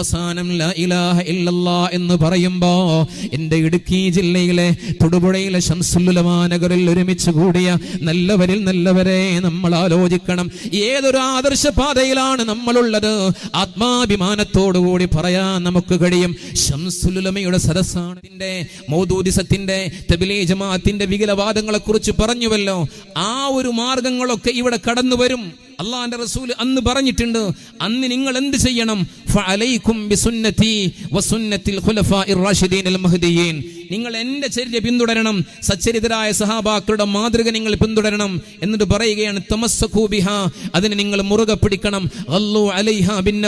അവസാനം ഇലാഹ ഇല്ലല്ലാ എന്ന് പറയുമ്പോ എന്റെ ഇടുക്കി ജില്ലയിലെ തൊടുപുഴയിലെ ശംസുല്ലുലമാ നഗറിൽ ഒരുമിച്ച് കൂടിയ നല്ലവരിൽ നല്ലവരെ നമ്മൾ ആലോചിക്കണം. ഏതൊരു ആദർശ പാതയിലാണ് നമ്മളുള്ളത്? ആത്മാഭിമാനത്തോടുകൂടി പറയാൻ നമുക്ക് കഴിയും. ശംസുലുലമയുടെ സദസ്സാണ് ഇതിന്റെ മൗദൂദിസത്തിന്റെ തബിലേ ജമാഅത്തിന്റെ വികലവാദങ്ങളെ കുറിച്ച് പറഞ്ഞുവല്ലോ. ആ ഒരു മാർഗങ്ങളൊക്കെ ഇവിടെ കടന്നു വരും അള്ളാന്റെ റസൂൽ അന്ന് പറഞ്ഞിട്ടുണ്ട് അന്ന് നിങ്ങൾ എന്ത് ചെയ്യണം? നിങ്ങൾ എന്റെ ചര്യ പിന്തുടരണം സച്ചരിതരായ സഹാബാക്കളുടെ മാതൃക നിങ്ങൾ പിന്തുടരണം എന്നിട്ട് പറയുകയാണ് തമസ്സഖൂബിഹ അതിനെ നിങ്ങൾ മുറുകെ പിടിക്കണം. അല്ലു അലൈഹ ബിൻ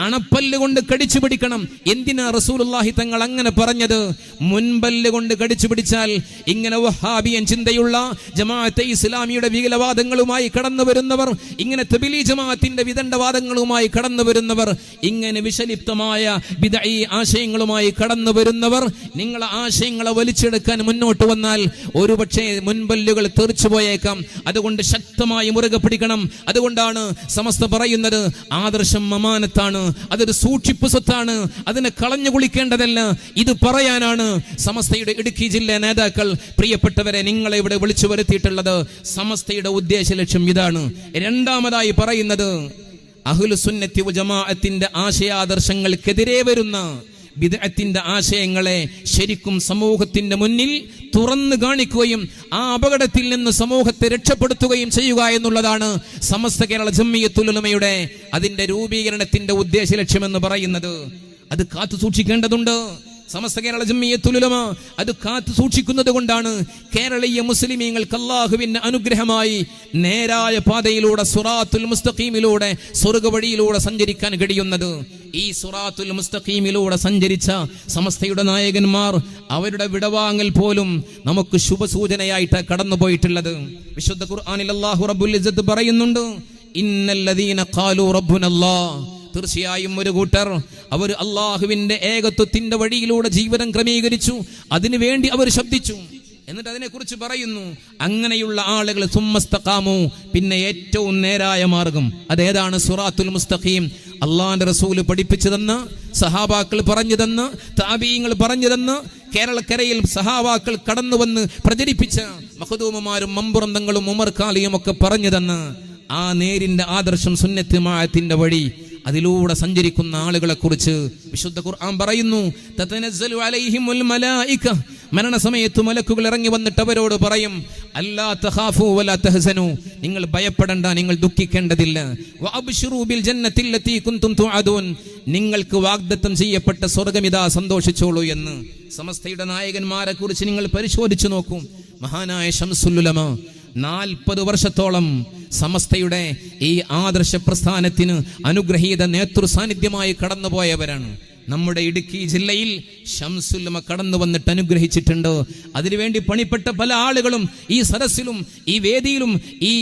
അണപ്പല്ല് കൊണ്ട് കടിച്ചു പിടിക്കണം. എന്തിനാ റസൂലുള്ളാഹി തങ്ങൾ അങ്ങനെ പറഞ്ഞത്? മുൻപല്ല് കൊണ്ട് കടിച്ചു പിടിച്ചാൽ ഇങ്ങനെ വഹാബിയൻ ചിന്തയുള്ള ജമാഅത്തെ ഇസ്ലാമിയുടെ വികലവാദങ്ങളുമായി കടന്നു വരുന്നവർ ഇങ്ങനെ തബിലി ജമാഅത്തിന്റെ വിദണ്ഡവാദങ്ങളുമായി കടന്നു വരുന്നവർ ഇങ്ങനെ വിഷലിപ്തമായ വിദഈ ആശയങ്ങളുമായി കടന്നു വരുന്നവർ നിങ്ങളെ ആശയങ്ങളെ വലിച്ചെടുക്കാൻ മുന്നോട്ട് വന്നാൽ ഒരുപക്ഷെ മുൻപല്ലുകൾ തെറിച്ചു പോയേക്കാം. അതുകൊണ്ട് ശക്തമായി മുറുകെ പിടിക്കണം. അതുകൊണ്ടാണ് സമസ്ത പറയുന്നത് ആദർശം അമാനത്താണ്. അതൊരു സൂക്ഷിപ്പ് സ്വത്താണ്. അതിനെ കളഞ്ഞു കുളിക്കേണ്ടതല്ല. ഇത് പറയാനാണ് സമസ്തയുടെ ഇടുക്കി ജില്ല നേതാക്കൾ. പ്രിയപ്പെട്ടവരെ നിങ്ങളെ ഇവിടെ വിളിച്ചു വരുത്തിയിട്ടുള്ളത് സമസ്തയുടെ ഉദ്ദേശ ലക്ഷ്യം ഇതാണ്. രണ്ടാമതായി പറയുന്നത് അഹുൽ സുന്നത്തി ജമാഅത്തിന്റെ ആശയാദർശങ്ങൾക്കെതിരെ വരുന്ന ബിദഅത്തിന്റെ ആശയങ്ങളെ ശരിക്കും സമൂഹത്തിന്റെ മുന്നിൽ തുറന്നു കാണിക്കുകയും ആ അപകടത്തിൽ നിന്ന് സമൂഹത്തെ രക്ഷപ്പെടുത്തുകയും ചെയ്യുക എന്നുള്ളതാണ് സമസ്ത കേരള ജമ്മിയത്തുലമയുടെ അതിന്റെ രൂപീകരണത്തിന്റെ ഉദ്ദേശ ലക്ഷ്യമെന്ന് പറയുന്നത്. അത് കാത്തു സൂക്ഷിക്കേണ്ടതുണ്ട്. സമസ്ത കേരള ജമ്മിയത്തുലമ അത് കാത്തു സൂക്ഷിക്കുന്നത് കൊണ്ടാണ് കേരളീയ മുസ്ലിമീങ്ങൾക്ക് അള്ളാഹുവിന് അനുഗ്രഹമായി നേരായ പാതയിലൂടെ സുറാത്തുൽ മുസ്തഖീമിലൂടെ സ്വർഗ വഴിയിലൂടെ സഞ്ചരിക്കാൻ കഴിയുന്നത്. ഈ സുറാത്തുൽ മുസ്തഖീമിലൂടെ സഞ്ചരിച്ച സമസ്തയുടെ നായകന്മാർ അവരുടെ വിടവാങ്ങൽ പോലും നമുക്ക് ശുഭസൂചനയായിട്ട് കടന്നുപോയിട്ടുള്ളത്. വിശുദ്ധ ഖുർആാനിൽ അള്ളാഹു റബുൽ പറയുന്നുണ്ട് ഇന്നല്ലദീന ഖാലു റബ്ബുനല്ലാഹ് തീർച്ചയായും ഒരു കൂട്ടർ. അവർ അള്ളാഹുവിന്റെ ഏകത്വത്തിന്റെ വഴിയിലൂടെ ജീവിതം ക്രമീകരിച്ചു. അതിനുവേണ്ടി അവർ ശബ്ദിച്ചു. എന്നിട്ട് അതിനെക്കുറിച്ച് പറയുന്നു അങ്ങനെയുള്ള ആളുകൾ സുമ്മസ്തഖാമു. പിന്നെ ഏറ്റവും നേരായ മാർഗം അതേതാണ് സുറാത്തുൽ മുസ്തഖീം. അള്ളാന്റെ റസൂൽ പഠിപ്പിച്ചു തന്ന സഹാബാക്കൾ പറഞ്ഞു തന്ന് താബീങ്ങൾ പറഞ്ഞു തന്ന് കേരളക്കരയിൽ സഹാബാക്കൾ കടന്നു വന്ന് പ്രചരിപ്പിച്ച മഹദൂമമാരും മമ്പുറന്തങ്ങളും ഉമർക്കാലിയും ഒക്കെ പറഞ്ഞു തന്ന്. ആ നേരിന്റെ ആദർശം സുന്നത്തിമായത്തിന്റെ വഴി അതിലൂടെ സഞ്ചരിക്കുന്ന ആളുകളെ കുറിച്ച് വിശുദ്ധ ഖുർആൻ പറയുന്നു മരണസമയത്ത് മലക്കുകൾ ഇറങ്ങി വന്നിട്ട് അവരോട് പറയും അല്ലാ തഹാഫു വലാ തഹസനു. നിങ്ങൾ ഭയപ്പെടണ്ട നിങ്ങൾ ദുഃഖിക്കേണ്ടതില്ല. ബിൽ തുഅദൂൻ. നിങ്ങൾക്ക് വാഗ്ദത്തം ചെയ്യപ്പെട്ട സ്വർഗമിതാ സന്തോഷിച്ചോളൂ എന്ന്. സമസ്തയുടെ നായകന്മാരെ കുറിച്ച് നിങ്ങൾ പരിശോധിച്ചു നോക്കും. മഹാനായ ശംസുല്ലുലമ നാൽപ്പത് വർഷത്തോളം സമസ്തയുടെ ഈ ആദർശ പ്രസ്ഥാനത്തിന് അനുഗ്രഹീത നേതൃ സാന്നിധ്യമായി കടന്നുപോയവരാണ്. നമ്മുടെ ഇടുക്കി ജില്ലയിൽ ഷംസുല്ലമ കടന്നു വന്നിട്ട് അനുഗ്രഹിച്ചിട്ടുണ്ട്. അതിനുവേണ്ടി പണിപ്പെട്ട പല ആളുകളും ഈ സദസ്സിലും ഈ വേദിയിലും ഈ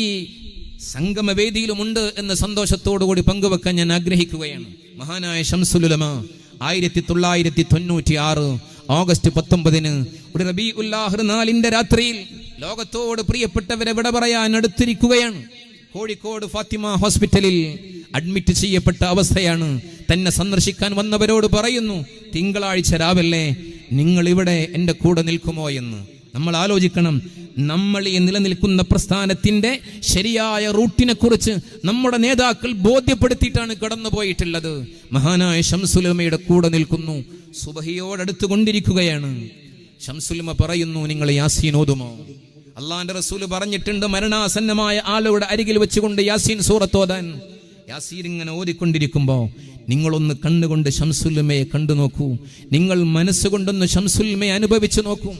സംഗമവേദിയിലുമുണ്ട് എന്ന സന്തോഷത്തോടുകൂടി പങ്കുവെക്കാൻ ഞാൻ ആഗ്രഹിക്കുകയാണ്. മഹാനായ ഷംസുലുലമ ആയിരത്തി തൊള്ളായിരത്തി തൊണ്ണൂറ്റി ആറ് ഓഗസ്റ്റ് പത്തൊമ്പതിന് ഒരു റബി ഉല്ലാഹർ നാലിന്റെ രാത്രിയിൽ ലോകത്തോട് പ്രിയപ്പെട്ടവരെ വിട പറയാൻ അടുത്തിരിക്കുകയാണ്. കോഴിക്കോട് ഫാത്തിമ ഹോസ്പിറ്റലിൽ അഡ്മിറ്റ് ചെയ്യപ്പെട്ട അവസ്ഥയാണ്. തന്നെ സന്ദർശിക്കാൻ വന്നവരോട് പറയുന്നു തിങ്കളാഴ്ച രാവിലെ നിങ്ങൾ ഇവിടെ എന്റെ കൂടെ നിൽക്കുമോ എന്ന്. നമ്മൾ ആലോചിക്കണം നമ്മൾ ഈ നിലനിൽക്കുന്ന പ്രസ്ഥാനത്തിന്റെ ശരിയായ റൂട്ടിനെ കുറിച്ച് നമ്മുടെ നേതാക്കൾ ബോധ്യപ്പെടുത്തിയിട്ടാണ് കടന്നുപോയിട്ടുള്ളത്. മഹാനായ ഷംസുലമയുടെ കൂടെ നിൽക്കുന്നു. സുബഹിയോടടുത്ത് കൊണ്ടിരിക്കുകയാണ്. ഷംസുലമ പറയുന്നു നിങ്ങൾ യാസീൻ ഓതുമോ? അള്ളാന്റെ റസൂൽ പറഞ്ഞിട്ടുണ്ട് മരണാസന്നമായ ആളുകളുടെ അരികിൽ വെച്ചുകൊണ്ട് യാസീൻ സൂറത്തോതാൻ യാസീൻ ഇങ്ങനെ ഓതിക്കൊണ്ടിരിക്കുമ്പോ നിങ്ങളൊന്ന് കണ്ണുകൊണ്ട് ഷംസുല്ലമയെ കണ്ടു നോക്കൂ. നിങ്ങൾ മനസ്സുകൊണ്ടൊന്ന് ഷംസുല്ലമയെ അനുഭവിച്ചു നോക്കൂ.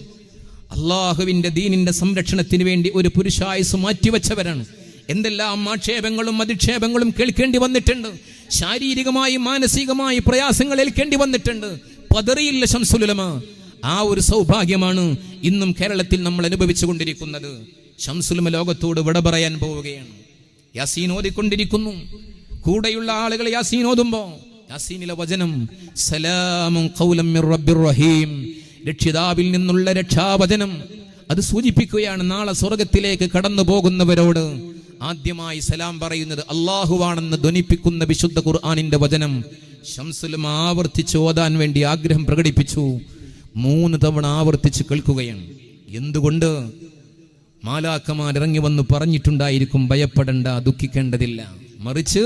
അള്ളാഹുവിന്റെ ദീനിന്റെ സംരക്ഷണത്തിന് വേണ്ടി ഒരു പുരുഷായുസ് മാറ്റിവെച്ചവരാണ്. എന്തെല്ലാം ആക്ഷേപങ്ങളും അധിക്ഷേപങ്ങളും കേൾക്കേണ്ടി വന്നിട്ടുണ്ട്. ശാരീരികമായി മാനസികമായി പ്രയാസങ്ങൾ ഏൽക്കേണ്ടി വന്നിട്ടുണ്ട്. പതറിയില്ല ഷംസുലുലമ ആ ഒരു സൗഭാഗ്യമാണ് ഇന്നും കേരളത്തിൽ നമ്മൾ അനുഭവിച്ചു കൊണ്ടിരിക്കുന്നത് ഷംസുലുമ ലോകത്തോട് വിട പറയാൻ പോവുകയാണ്. യാസീൻ ഓതിക്കൊണ്ടിരിക്കുന്നു. കൂടെയുള്ള ആളുകൾ യാസീൻ ഓതുമ്പോ യാസീനിലെ വചനം സലാമും റഹീം. രക്ഷിതാവിൽ നിന്നുള്ള രക്ഷാവചനം. അത് സൂചിപ്പിക്കുകയാണ് നാളെ സ്വർഗത്തിലേക്ക് കടന്നു പോകുന്നവരോട് ആദ്യമായി സലാം പറയുന്നത് അള്ളാഹുവാണെന്ന് ധ്വനിപ്പിക്കുന്ന വിശുദ്ധ ഖുർആാനിന്റെ വചനം. ഷംസുലും ആവർത്തിച്ച് ഓതാൻ വേണ്ടി ആഗ്രഹം പ്രകടിപ്പിച്ചു. മൂന്ന് തവണ ആവർത്തിച്ച് കേൾക്കുകയാണ്. എന്തുകൊണ്ട്? മാലാക്കമാർ ഇറങ്ങി വന്ന് പറഞ്ഞിട്ടുണ്ടായിരിക്കും ഭയപ്പെടേണ്ട ദുഃഖിക്കേണ്ടതില്ല. മറിച്ച്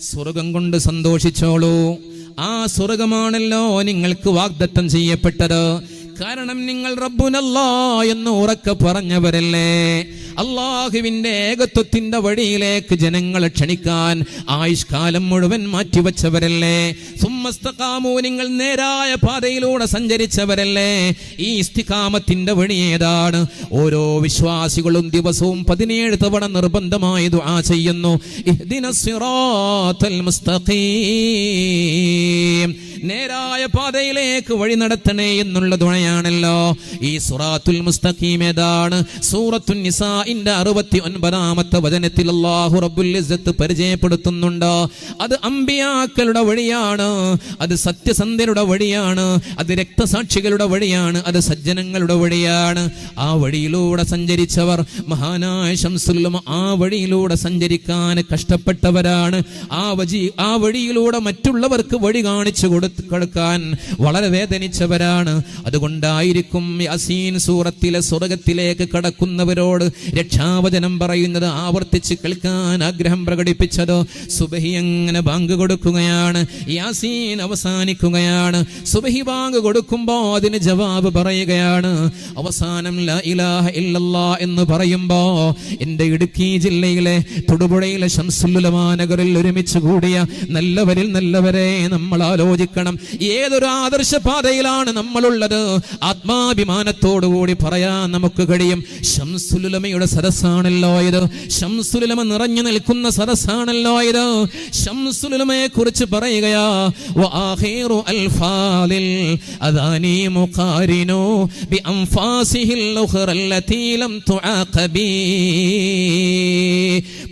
സ്വർഗം കൊണ്ട് സന്തോഷിച്ചോളൂ. ആ സ്വർഗമാണല്ലോ നിങ്ങൾക്ക് വാഗ്ദത്തം ചെയ്യപ്പെട്ടത്. കാരണം നിങ്ങൾ റബ്ബുനല്ലോ എന്ന് ഉറക്കെ പറഞ്ഞവരല്ലേ. അള്ളാഹുവിന്റെ ഏകത്വത്തിന്റെ വഴിയിലേക്ക് ജനങ്ങളെ ക്ഷണിക്കാൻ ആയുഷ്കാലം മുഴുവൻ മാറ്റിവെച്ചവരല്ലേ. സുമ്മസ്തകാമു നിങ്ങൾ നേരായ പാതയിലൂടെ സഞ്ചരിച്ചവരല്ലേ. ഈ ഇസ്തികാമത്തിന്റെ വഴി ഏതാണ്? ഓരോ വിശ്വാസികളും ദിവസവും പതിനേഴ് തവണ നിർബന്ധമായി ദുആ ചെയ്യുന്നു. ഇഹ്ദിനസ് സിറാത്തൽ മുസ്തഖീം. നേരായ പാതയിലേക്ക് വഴി നടത്തണേ എന്നുള്ള ദുണയാണല്ലോ ഈ സുറാത്തുൽ മുസ്തഖീം ഏതാണ്? സൂറത്തു നിസാഇന്റെ അറുപത്തി ഒൻപതാമത്തെ വചനത്തിൽ അല്ലാഹു റബ്ബുൽ ഇസ്സത്ത് പരിചയപ്പെടുത്തുന്നുണ്ട്? അത് അമ്പിയാക്കളുടെ വഴിയാണ് അത് സത്യസന്ധരുടെ വഴിയാണ് അത് രക്തസാക്ഷികളുടെ വഴിയാണ് അത് സജ്ജനങ്ങളുടെ വഴിയാണ്. ആ വഴിയിലൂടെ സഞ്ചരിച്ചവർ മഹാനായ ശംസുല്ലും ആ വഴിയിലൂടെ സഞ്ചരിക്കാൻ കഷ്ടപ്പെട്ടവരാണ്. ആ വഴി ആ വഴിയിലൂടെ മറ്റുള്ളവർക്ക് വഴി കാണിച്ചു കൊടുത്ത് കൊടുക്കാൻ വളരെ വേദനിച്ചവരാണ്. അതുകൊണ്ടായിരിക്കും യാസീൻ സൂറത്തിലെ സ്വർഗത്തിലേക്ക് കടക്കുന്നവരോട് രക്ഷാവചനം പറയുന്നത് ആവർത്തിച്ച് കേൾക്കാൻ ആഗ്രഹം പ്രകടിപ്പിച്ചത് സുബഹി അങ്ങനെ ബാങ്ക് കൊടുക്കുകയാണ് യാസീൻ അവസാനിക്കുകയാണ്. സുബഹി ബാങ്ക് കൊടുക്കുമ്പോ അതിന് ജവാബ് പറയുകയാണ് അവസാനം ലാ ഇലാഹ എന്ന് പറയുമ്പോ എന്റെ ഇടുക്കി ജില്ലയിലെ തൊടുപുഴയിലെ ശംസുല്ലുലമാ നഗറിൽ ഒരുമിച്ച് കൂടിയ നല്ലവരിൽ നല്ലവരെ നമ്മൾ ആലോചിക്കണം. ഏതൊരു ആദർശ പാതയിലാണ് നമ്മളുള്ളത്? ആത്മാഭിമാനത്തോടുകൂടി പറയാൻ നമുക്ക് കഴിയും. ഷംസുലുലമയുടെ സദസ്സാണല്ലോ ഇത്. ഷംസുലുലമ നിറഞ്ഞു നിൽക്കുന്ന സദസ്സാണല്ലോ ഇത്. ഷംസുലുലമയെ കുറിച്ച് പറയുകയാ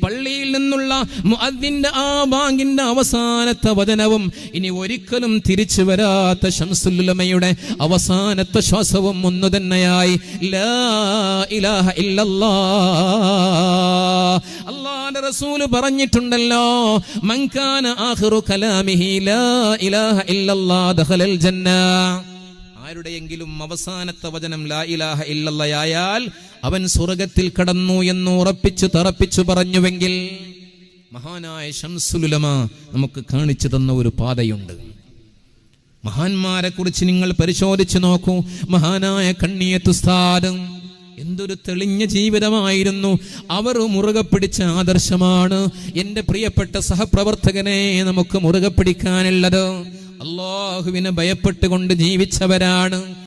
പള്ളിയിൽ നിന്നുള്ള മുഅദ്ദിന്റെ ആ ബാങ്കിന്റെ അവസാനത്തെ വചനവും ഇനി ഒരിക്കലും തിരിച്ചു വരാത്ത ഷംസുല്ലമയുടെ അവസാനത്തെ ശ്വാസവും ഒന്നു തന്നെയായി. റസൂൽ പറഞ്ഞിട്ടുണ്ടല്ലോ മങ്കാന ആഖിറു കലാമിഹി ലാ ഇലാഹ ആരുടെയെങ്കിലും അവസാനത്തെ വചനം ലാ ഇലാഹ ഇല്ലല്ലയായാൽ അവൻ സ്വർഗത്തിൽ കടന്നു എന്ന് ഉറപ്പിച്ചു തറപ്പിച്ചു പറഞ്ഞുവെങ്കിൽ മഹാനായ ഷംസുലുലമ നമുക്ക് കാണിച്ചു തന്ന ഒരു പാതയുണ്ട്. മഹാന്മാരെ കുറിച്ച് നിങ്ങൾ പരിശോധിച്ചു നോക്കൂ. മഹാനായ കണ്ണിയത്തുസ്താദം എന്തൊരു തെളിഞ്ഞ ജീവിതമായിരുന്നു. അവർ മുറുകെ പിടിച്ച ആദർശമാണ് എന്റെ പ്രിയപ്പെട്ട സഹപ്രവർത്തകനെ നമുക്ക് മുറുകെ പിടിക്കാനുള്ളത്. അള്ളാഹുവിനെ ഭയപ്പെട്ടുകൊണ്ട് ജീവിച്ചവരാണ്.